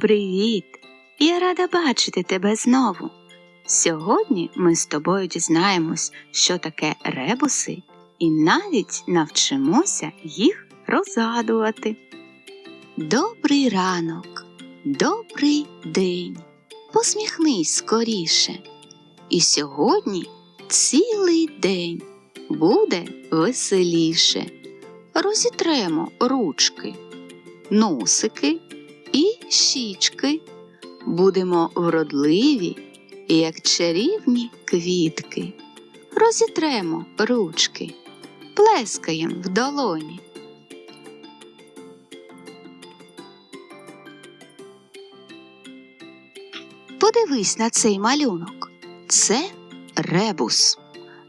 Привіт! Я рада бачити тебе знову. Сьогодні ми з тобою дізнаємось, що таке ребуси, і навіть навчимося їх розгадувати. Добрий ранок, добрий день. Посміхнись скоріше. І сьогодні цілий день буде веселіше. Розітремо ручки, носики і щічки. Будемо вродливі, як чарівні квітки. Розітремо ручки, плескаєм в долоні. Подивись на цей малюнок. Це ребус.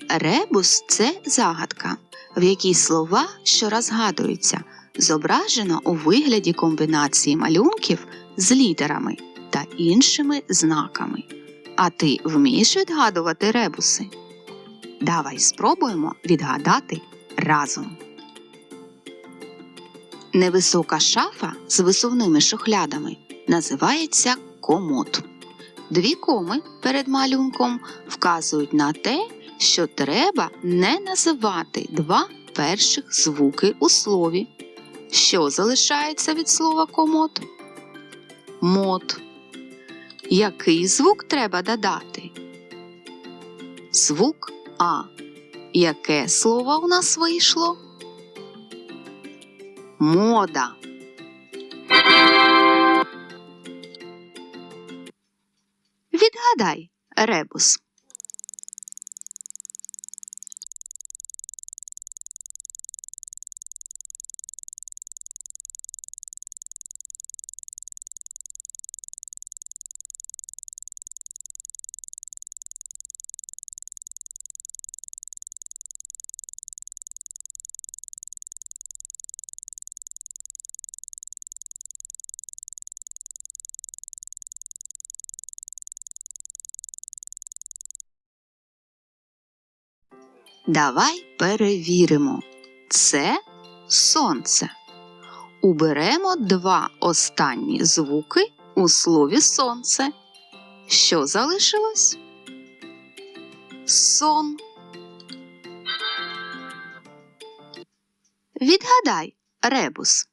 Ребус це загадка, в якій слова, що розгадуються, зображено у вигляді комбінації малюнків з літерами та іншими знаками. А ти вмієш відгадувати ребуси? Давай спробуємо відгадати разом. Невисока шафа з висувними шухлядами називається комод. Дві коми перед малюнком вказують на те, що треба не називати два перших звуки у слові. Що залишається від слова комод? Мод. Який звук треба додати? Звук А. Яке слово у нас вийшло? Мода. Відгадай ребус. Давай перевіримо. Це сонце. Уберемо два останні звуки у слові сонце. Що залишилось? Сон. Відгадай ребус.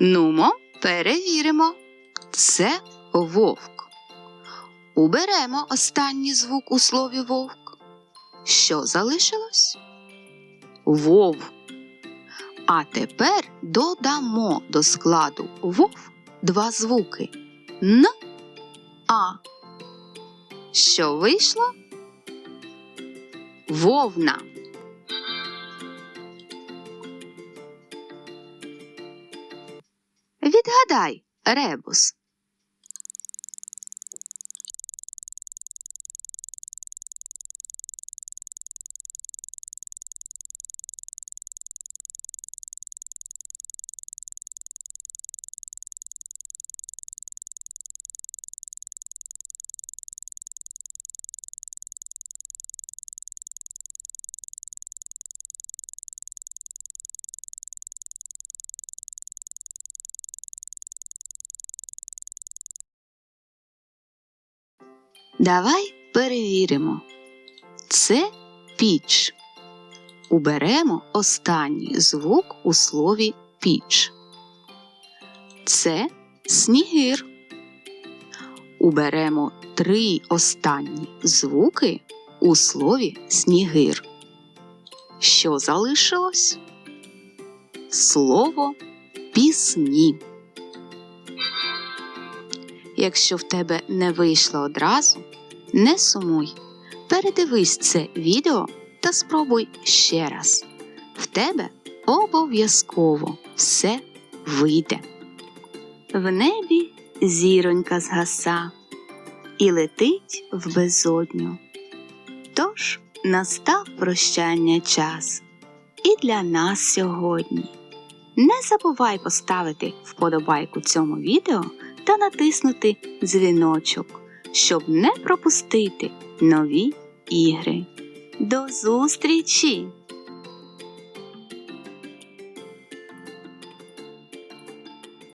Нумо, перевіримо. Це вовк. Уберемо останній звук у слові вовк. Що залишилось? Вов. А тепер додамо до складу вов два звуки Н, А. Що вийшло? Вовна. Відгадай ребус. Давай перевіримо. Це піч. Уберемо останній звук у слові піч. Це снігир. Уберемо три останні звуки у слові снігир. Що залишилось? Слово пісні. Якщо в тебе не вийшло одразу, не сумуй. Передивись це відео та спробуй ще раз. В тебе обов'язково все вийде. В небі зіронька згаса і летить в безодню. Тож настав прощання час і для нас сьогодні. Не забувай поставити вподобайку цьому відео та натиснути дзвіночок, щоб не пропустити нові ігри. До зустрічі!